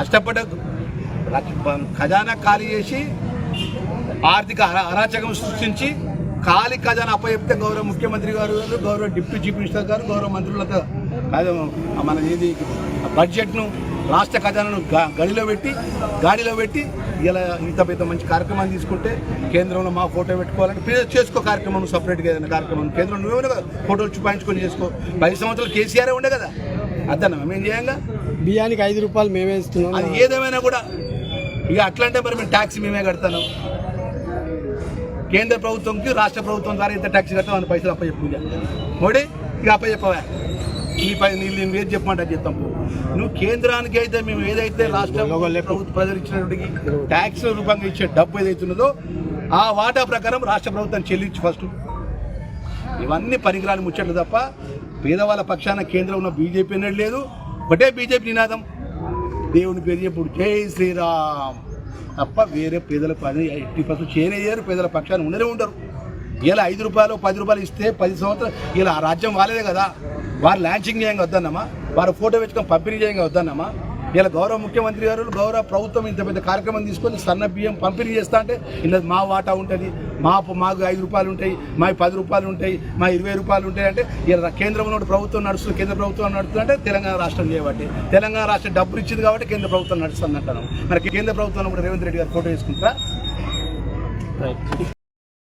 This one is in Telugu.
కష్టపడ్డ ఖజానా ఖాళీ చేసి ఆర్థిక అరాచకం సృష్టించి ఖాళీ ఖజానా అప్పచెప్తే గౌరవ ముఖ్యమంత్రి గారు గౌరవ డిప్యూటీ చీఫ్ మినిస్టర్ గారు గౌరవ మంత్రులతో మన ఇది బడ్జెట్ను రాష్ట్ర ఖజానాను గడిలో పెట్టి గాడిలో పెట్టి ఇలా ఇంత పెద్ద మంచి కార్యక్రమాన్ని తీసుకుంటే కేంద్రంలో మా ఫోటో పెట్టుకోవాలంటే ప్లీజ్ చేసుకో కార్యక్రమం సపరేట్గా ఏదైనా కార్యక్రమం. కేంద్రం నువ్వే ఫోటోలు చూపించుకొని చేసుకో. పది సంవత్సరాలు కేసీఆర్ ఉండే కదా. అద్దన్న మేము చేయంగా? బియ్యానికి ఐదు రూపాయలు మేమే ఇస్తున్నాం. అది ఏదేమైనా కూడా ఇక అట్లంటే మరి మేము ట్యాక్స్ మేమే కడతాను. కేంద్ర ప్రభుత్వంకి రాష్ట్ర ప్రభుత్వం ద్వారా ఎంత ట్యాక్స్ కడతాం అని పైసలు అప్పచెప్పు ఇక. మోడీ ఇక అప్పచెప్పవా? నీ పై నీళ్ళు నేను ఏది చెప్పమంటే అది చెప్తాం. నువ్వు కేంద్రానికి అయితే మేము ఏదైతే రాష్ట్ర ప్రభుత్వ ప్రజలు ఇచ్చినటువంటి ట్యాక్స్ రూపంగా ఇచ్చే డబ్బు ఏదైతే ఉన్నదో ఆ వాటా ప్రకారం రాష్ట్ర ప్రభుత్వం చెల్లించి ఫస్ట్ ఇవన్నీ పరికరాలు ముచ్చట్లు తప్ప పేదవాళ్ళ పక్షాన కేంద్రం ఉన్న బీజేపీ అనేది లేదు ఒకటే బీజేపీ నినాదం. దేవుని పేరు చెప్పుడు జై శ్రీరామ్. తప్ప వేరే పేదలకు అది ఎట్టి పర్సెంట్ చేయలేరు పేదల పక్షాన ఉండనే ఉండరు. ఇలా ఐదు రూపాయలు పది రూపాయలు ఇస్తే పది సంవత్సరాలు ఇలా ఆ రాజ్యం వాళ్ళదే కదా. వారు లాంచింగ్ చేయంగా వద్దన్నమా? వారు ఫోటో పెట్టుకొని పంపిణీ చేయంగా వద్దన్నమా? ఇలా గౌరవ ముఖ్యమంత్రి గారు గౌరవ ప్రభుత్వం ఇంత పెద్ద కార్యక్రమం తీసుకొని సన్న బియ్యం పంపిణీ చేస్తా అంటే ఇలా మా వాటా ఉంటుంది. మా మాకు ఐదు రూపాయలు ఉంటాయి మా పది రూపాయలు ఉంటాయి మా ఇరవై రూపాయలు ఉంటాయి అంటే ఇలా కేంద్రంలో ప్రభుత్వం నడుస్తుంది కేంద్ర ప్రభుత్వం నడుస్తుందంటే తెలంగాణ రాష్ట్రం చేయబట్టి తెలంగాణ రాష్ట్రం డబ్బులు ఇచ్చింది కాబట్టి కేంద్ర ప్రభుత్వం నడుస్తుంది అంటాను మరి కేంద్ర ప్రభుత్వం కూడా రేవంత్ రెడ్డి గారు ఫోటో వేసుకుంటారా